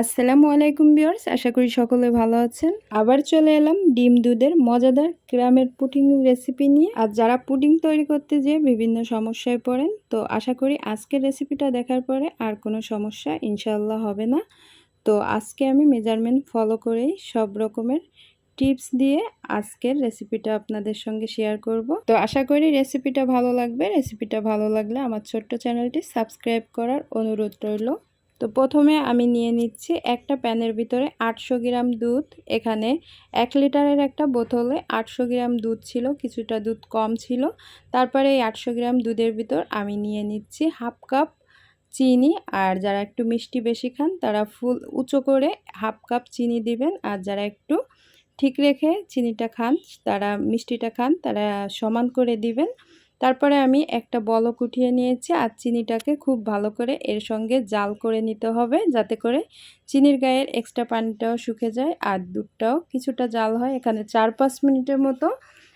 আসসালামু আলাইকুম বিয়ার্স আশা করি সকলে ভালো আছেন। আবার চলে এলাম ডিম দুধের মজাদার গ্রামের পুডিং রেসিপি নিয়ে। আর যারা পুডিং তৈরি করতে যেয়ে বিভিন্ন সমস্যায় পড়েন, তো আশা করি আজকের রেসিপিটা দেখার পরে আর কোনো সমস্যা ইনশাল্লাহ হবে না। তো আজকে আমি মেজারমেন্ট ফলো করেই সব রকমের টিপস দিয়ে আজকের রেসিপিটা আপনাদের সঙ্গে শেয়ার করব। তো আশা করি রেসিপিটা ভালো লাগবে। রেসিপিটা ভালো লাগলে আমার ছোট্ট চ্যানেলটি সাবস্ক্রাইব করার অনুরোধ রইল। তো প্রথমে আমি নিয়ে নিচ্ছি একটা প্যানের ভিতরে আটশো গ্রাম দুধ। এখানে এক লিটারের একটা বোতলে আটশো গ্রাম দুধ ছিল, কিছুটা দুধ কম ছিল। তারপরে এই আটশো গ্রাম দুধের ভিতর আমি নিয়ে নিচ্ছি হাফ কাপ চিনি। আর যারা একটু মিষ্টি বেশি খান, তারা ফুল উঁচু করে হাফ কাপ চিনি দিবেন। আর যারা একটু ঠিক রেখে চিনিটা খান, তারা মিষ্টিটা খান, তারা সমান করে দিবেন। তারপরে আমি একটা বলক উঠিয়ে নিয়েছি আর চিনিটাকে খুব ভালো করে এর সঙ্গে জাল করে নিতে হবে যাতে করে চিনির গায়ের এক্সট্রা পানিটাও শুকে যায় আর দুধটাও কিছুটা জাল হয়। এখানে চার পাঁচ মিনিটের মতো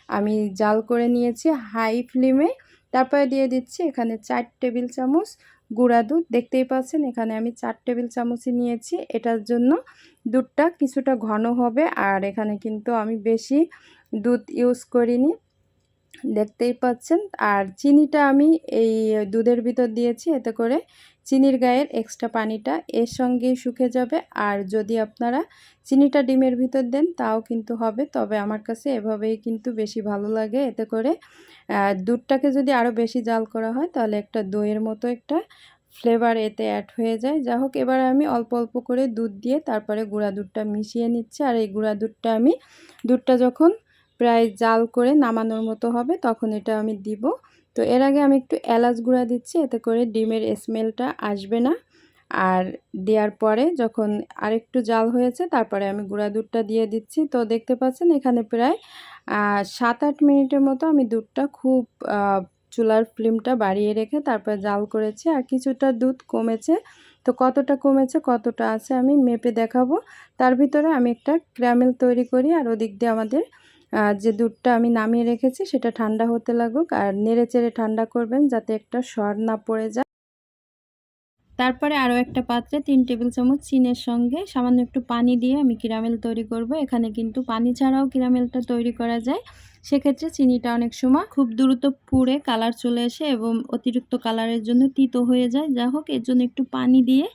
আমি জাল করে নিয়েছি হাই ফ্লেমে। তারপরে দিয়ে দিচ্ছি এখানে চার টেবিল চামচ গুঁড়া দুধ। দেখতেই পাচ্ছেন এখানে আমি চার টেবিল চামচই নিয়েছি। এটার জন্য দুধটা কিছুটা ঘন হবে আর এখানে কিন্তু আমি বেশি দুধ ইউজ করিনি। দেখতেই পাচ্ছেন। আর চিনিটা আমি এই দুধের ভিতর দিয়েছি, এতে করে চিনির গায়ের এক্সট্রা পানিটা এর সঙ্গেই শুকে যাবে। আর যদি আপনারা চিনিটা ডিমের ভিতর দেন, তাও কিন্তু হবে। তবে আমার কাছে এভাবেই কিন্তু বেশি ভালো লাগে। এতে করে দুধটাকে যদি আরও বেশি জাল করা হয়, তাহলে একটা দইয়ের মতো একটা ফ্লেভার এতে অ্যাড হয়ে যায়। যা হোক, এবার আমি অল্প অল্প করে দুধ দিয়ে তারপরে গুঁড়া দুধটা মিশিয়ে নিচ্ছি। আর এই গুঁড়া দুধটা আমি, দুধটা যখন প্রায় জাল করে নামানোর মতো হবে, তখন এটা আমি দিব। তো এর আগে আমি একটু এলাচ গুঁড়া দিচ্ছি, এতে করে ডিমের স্মেলটা আসবে না। আর দেওয়ার পরে যখন আরেকটু জাল হয়েছে, তারপরে আমি গুঁড়া দুধটা দিয়ে দিচ্ছি। তো দেখতে পাচ্ছেন এখানে প্রায় সাত আট মিনিটের মতো আমি দুধটা খুব চুলার ফ্লেমটা বাড়িয়ে রেখে তারপর জাল করেছি। আর কিছুটা দুধ কমেছে। তো কতটা কমেছে, কতটা আছে আমি মেপে দেখাবো। তার ভিতরে আমি একটা ক্র্যামেল তৈরি করি, আর ওদিক দিয়ে আমাদের যে দুধটা আমি নামিয়ে রেখেছি সেটা ঠান্ডা হতে লাগুক আর নেড়ে চেড়ে ঠান্ডা করবেন যাতে একটা সর না পড়ে যায়। তারপরে আরও একটা পাত্রে তিন টেবিল চামচ চিনের সঙ্গে সামান্য একটু পানি দিয়ে আমি কিরামেল তৈরি করব। এখানে কিন্তু পানি ছাড়াও কিরামেলটা তৈরি করা যায়। সেক্ষেত্রে চিনিটা অনেক সময় খুব দ্রুত পুড়ে কালার চলে আসে এবং অতিরিক্ত কালারের জন্য তিতো হয়ে যায়। যা হোক, এর জন্য একটু পানি দিয়ে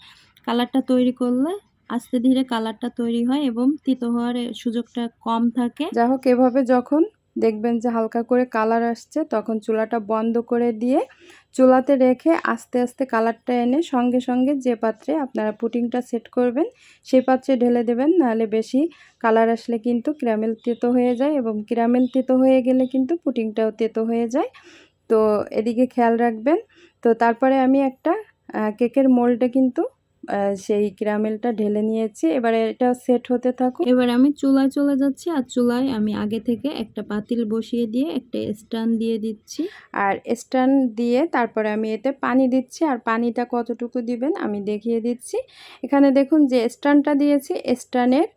কালারটা তৈরি করলে আস্তে ধীরে কালারটা তৈরি হয় এবং তিতো হওয়ার সুযোগটা কম থাকে। যা হোক, এভাবে যখন দেখবেন যে হালকা করে কালার আসছে, তখন চুলাটা বন্ধ করে দিয়ে চুলাতে রেখে আস্তে আস্তে কালারটা এনে সঙ্গে সঙ্গে যে পাত্রে আপনারা পুটিংটা সেট করবেন সেই পাত্রে ঢেলে দেবেন, নাহলে বেশি কালার আসলে কিন্তু ক্যারামেল তেতো হয়ে যায় এবং ক্যারামেল তেতো হয়ে গেলে কিন্তু পুটিংটাও তেতো হয়ে যায়। তো এদিকে খেয়াল রাখবেন। তো তারপরে আমি একটা কেকের মোল্ডে কিন্তু সেই ক্যারামেলটা ঢেলে নিয়েছি। এবারে এটা সেট হতে থাকুক। এবার আমি চুলায় চলে যাচ্ছি আর চুলায় আমি আগে থেকে একটা পাতিল বসিয়ে দিয়ে একটা স্ট্যান্ড দিয়ে দিচ্ছি। আর স্ট্যান্ড দিয়ে তারপরে আমি এতে পানি দিচ্ছি। আর পানিটা কতটুকু দিবেন আমি দেখিয়ে দিচ্ছি। এখানে দেখুন যে স্ট্যান্ডটা দিয়েছি। স্ট্যান্ডের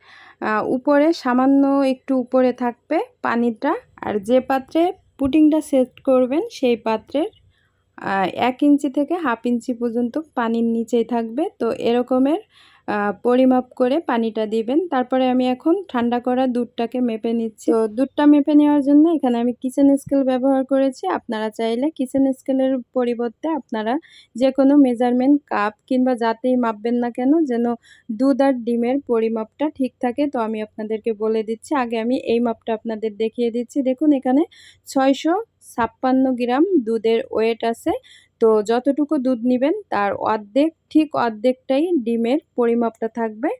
উপরে সামান্য একটু উপরে থাকবে পানিটা। আর যে পাত্রে পুটিংটা সেট করবেন সেই পাত্রের এক ইঞ্চি থেকে হাফ ইঞ্চি পর্যন্ত পানির নিচেই থাকবে। তো এরকমের পরিমাপ করে পানিটা দিবেন। তারপরে আমি এখন ঠান্ডা করা দুধটাকে মেপে নিচ্ছি। তো দুধটা মেপে নেওয়ার জন্য এখানে আমি কিচেন স্কেল ব্যবহার করেছি। আপনারা চাইলে কিচেন স্কেলের পরিবর্তে আপনারা যে কোনো মেজারমেন্ট কাপ কিংবা যাতেই মাপবেন না কেন যেন দুধ আর ডিমের পরিমাপটা ঠিক থাকে। তো আমি আপনাদেরকে বলে দিচ্ছি। আগে আমি এই মাপটা আপনাদের দেখিয়ে দিচ্ছি। দেখুন এখানে ছয়শো ছাপ্পান্ন গ্রাম দুধের ওয়েট আছে। তো যতটুকু দুধ নেবেন তার অর্ধেক, ঠিক অর্ধেকটাই ডিমের পরিমাপটা থাকবে।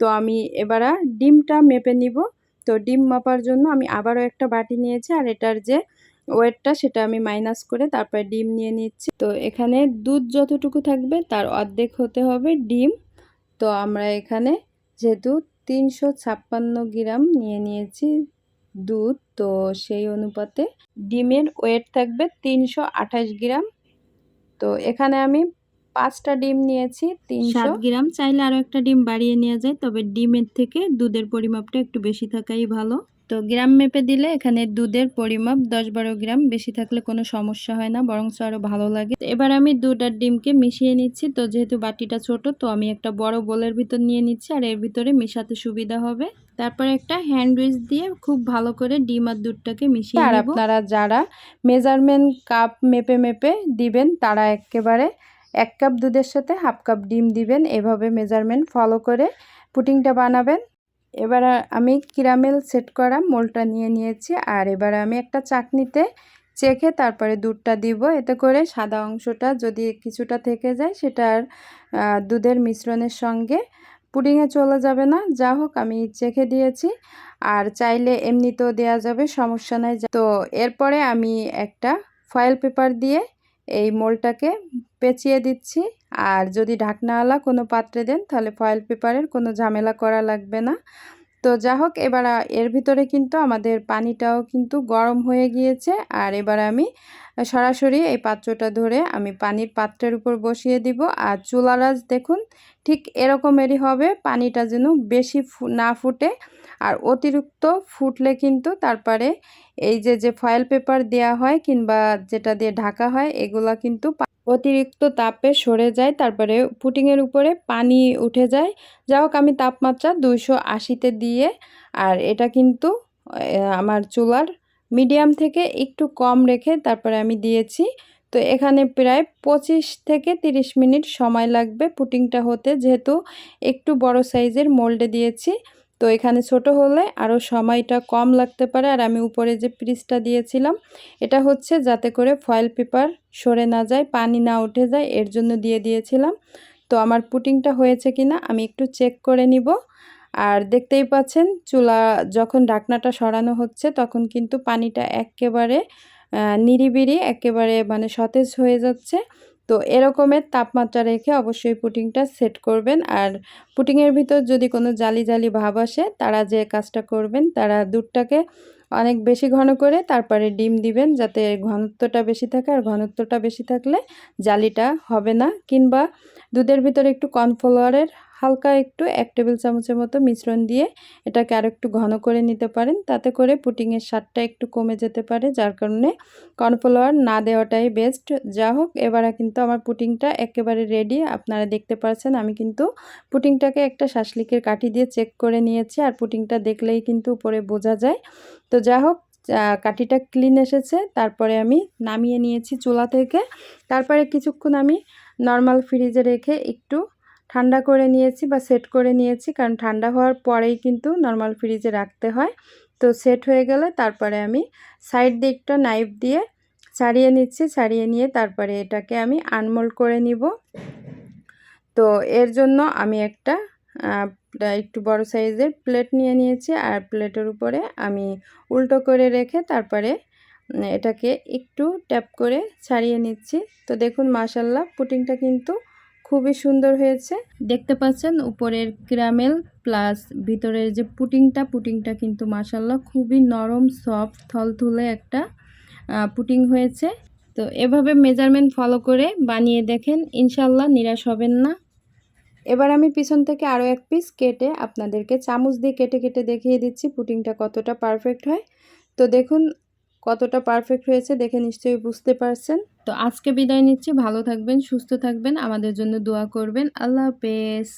তো আমি এবার ডিমটা মেপে নিব। তো ডিম মাপার জন্য আমি আবারও একটা বাটি নিয়েছি আর এটার যে ওয়েটটা সেটা আমি মাইনাস করে তারপরে ডিম নিয়ে নিচ্ছি। তো এখানে দুধ যতটুকু থাকবে তার অর্ধেক হতে হবে ডিম। তো আমরা এখানে যেহেতু তিনশো ছাপ্পান্ন গ্রাম নিয়ে নিয়েছি দুধ, তো সেই অনুপাতে ডিমের ওয়েট থাকবে তিনশো আঠাশ গ্রাম। তো এখানে আমি পাঁচটা ডিম নিয়েছি, তিনশো। গ্রাম চাইলে আরও একটা ডিম বাড়িয়ে নেওয়া যায়, তবে ডিমের থেকে দুধের পরিমাপটা একটু বেশি থাকাই ভালো। তো গ্রাম মেপে দিলে এখানে দুধের পরিমাপ দশ বারো গ্রাম বেশি থাকলে কোনো সমস্যা হয় না বরং আরও ভালো লাগে। এবার আমি দুধ আর ডিমকে মিশিয়ে নিচ্ছি। তো যেহেতু বাটিটা ছোট তো আমি একটা বড় বোলের ভিতর নিয়ে নিচ্ছি আর এর ভিতরে মেশাতে সুবিধা হবে। তারপরে একটা হ্যান্ড উইচ দিয়ে খুব ভালো করে ডিম আর দুধটাকে মিশিয়ে আর আপনারা যারা মেজারমেন্ট কাপ মেপে মেপে দিবেন তারা একেবারে এক কাপ দুধের সাথে হাফ কাপ ডিম দিবেন। এভাবে মেজারমেন্ট ফলো করে পুটিংটা বানাবেন। এবার আমি কিরামেল সেট করা মোলটা নিয়ে নিয়েছি, আর এবার আমি একটা চাকনিতে চেখে তারপরে দুধটা দিব। এতে করে সাদা অংশটা যদি কিছুটা থেকে যায় সেটার দুধের মিশ্রণের সঙ্গে পুডিংয়ে চলে যাবে না। যা হোক, আমি চেখে দিয়েছি, আর চাইলে এমনিতেও দেওয়া যাবে, সমস্যা নাই। তো এরপরে আমি একটা ফয়েল পেপার দিয়ে এই মোলটাকে পেঁচিয়ে দিচ্ছি। আর যদি ঢাকনাওয়ালা কোনো পাত্রে দেন, তাহলে ফয়েল পেপারের কোনো ঝামেলা করা লাগবে না। তো যা হোক, এবার এর ভিতরে কিন্তু আমাদের পানিটাও কিন্তু গরম হয়ে গিয়েছে। আর এবার আমি সরাসরি এই পাত্রটা ধরে আমি পানির পাত্রের উপর বসিয়ে দিব। আর চুলারাজ দেখুন, ঠিক এরকমেরই হবে। পানিটা যেন বেশি না ফুটে। আর অতিরিক্ত ফুটলে কিন্তু তারপরে এই যে যে ফয়েল পেপার দেয়া হয় কিংবা যেটা দিয়ে ঢাকা হয়, এগুলা কিন্তু অতিরিক্ত তাপে সরে যায়, তারপরে পুটিংয়ের উপরে পানি উঠে যায়। যা হোক, আমি তাপমাত্রা দুইশো আশিতে দিয়ে, আর এটা কিন্তু আমার চুলার মিডিয়াম থেকে একটু কম রেখে তারপরে আমি দিয়েছি। তো এখানে প্রায় পঁচিশ থেকে 30 মিনিট সময় লাগবে পুটিংটা হতে। যেহেতু একটু বড় সাইজের মোল্ডে দিয়েছি তো এখানে ছোট হলে আরও সময়টা কম লাগতে পারে। আর আমি উপরে যে পিসটা দিয়েছিলাম, এটা হচ্ছে যাতে করে ফয়েল পেপার সরে না যায়, পানি না উঠে যায়, এর জন্য দিয়ে দিয়েছিলাম। তো আমার পুটিংটা হয়েছে কিনা আমি একটু চেক করে নিব। আর দেখতেই পাচ্ছেন, চুলা যখন ঢাকনাটা সরানো হচ্ছে, তখন কিন্তু পানিটা একেবারে নিরিবিরি একেবারে মানে সতেজ হয়ে যাচ্ছে। তো এরকমের তাপমাত্রা রেখে অবশ্যই পুটিংটা সেট করবেন। আর পুটিংয়ের ভিতর যদি কোনো জালি জালি ভাব আসে, তারা যে কাজটা করবেন, তারা দুধটাকে অনেক বেশি ঘন করে তারপরে ডিম দিবেন যাতে ঘনত্বটা বেশি থাকে। আর ঘনত্বটা বেশি থাকলে জালিটা হবে না। কিংবা দুধের ভিতরে একটু কর্নফ্লাওয়ারের হালকা একটু এক টেবিল চামচের মতো মিশ্রণ দিয়ে এটাকে আর একটু ঘন করে নিতে পারেন। তাতে করে পুটিংয়ের স্বাদটা একটু কমে যেতে পারে, যার কারণে কর্নফ্লাওয়ার না দেওয়াটাই বেস্ট যা হোক, এবারে কিন্তু আমার পুটিংটা একেবারে রেডি আপনারা দেখতে পাচ্ছেন, আমি কিন্তু পুটিংটাকে একটা শাসলিকের কাঠি দিয়ে চেক করে নিয়েছি আর পুটিংটা দেখলেই কিন্তু উপরে বোঝা যায়। তো যা হোক কাঠিটা ক্লিন এসেছে। তারপরে আমি নামিয়ে নিয়েছি চুলা থেকে। তারপরে কিছুক্ষণ আমি নর্মাল ফ্রিজে রেখে একটু ঠান্ডা করে নিয়েছি বা সেট করে নিয়েছি, কারণ ঠান্ডা হওয়ার পরেই কিন্তু নর্মাল ফ্রিজে রাখতে হয়। তো সেট হয়ে গেলে তারপরে আমি সাইড দিকটা নাইফ দিয়ে ছাড়িয়ে নিচ্ছি, ছাড়িয়ে নিয়ে তারপরে এটাকে আমি আনমোল্ড করে নিব। তো এর জন্য আমি একটা একটু বড় সাইজের প্লেট নিয়ে নিয়েছি, আর প্লেটের উপরে আমি উল্টো করে রেখে তারপরে এটাকে একটু ট্যাপ করে ছাড়িয়ে নিচ্ছি। তো দেখুন মাসাল্লাহ পুটিংটা কিন্তু খুবই সুন্দর হয়েছে। দেখতে পাচ্ছেন উপরের ক্যারামেল প্লাস ভিতরের যে পুটিংটা পুটিংটা কিন্তু মাসাল্লাহ খুবই নরম, সফট, থলথুলে একটা পুটিং হয়েছে। তো এভাবে মেজারমেন্ট ফলো করে বানিয়ে দেখেন ইনশাল্লাহ নিরাশ হবেন না। এবার আমি পিছন থেকে আরও এক পিস কেটে আপনাদেরকে চামচ দিয়ে কেটে কেটে দেখিয়ে দিচ্ছি পুটিংটা কতটা পারফেক্ট হয়। তো দেখুন কতটা পারফেক্ট হয়েছে দেখে নিশ্চয়ই বুঝতে পারছেন। তো আজকে বিদায় নিচ্ছি, ভালো থাকবেন, সুস্থ থাকবেন, আমাদের জন্য দোয়া করবেন। আল্লাহ হাফেজ।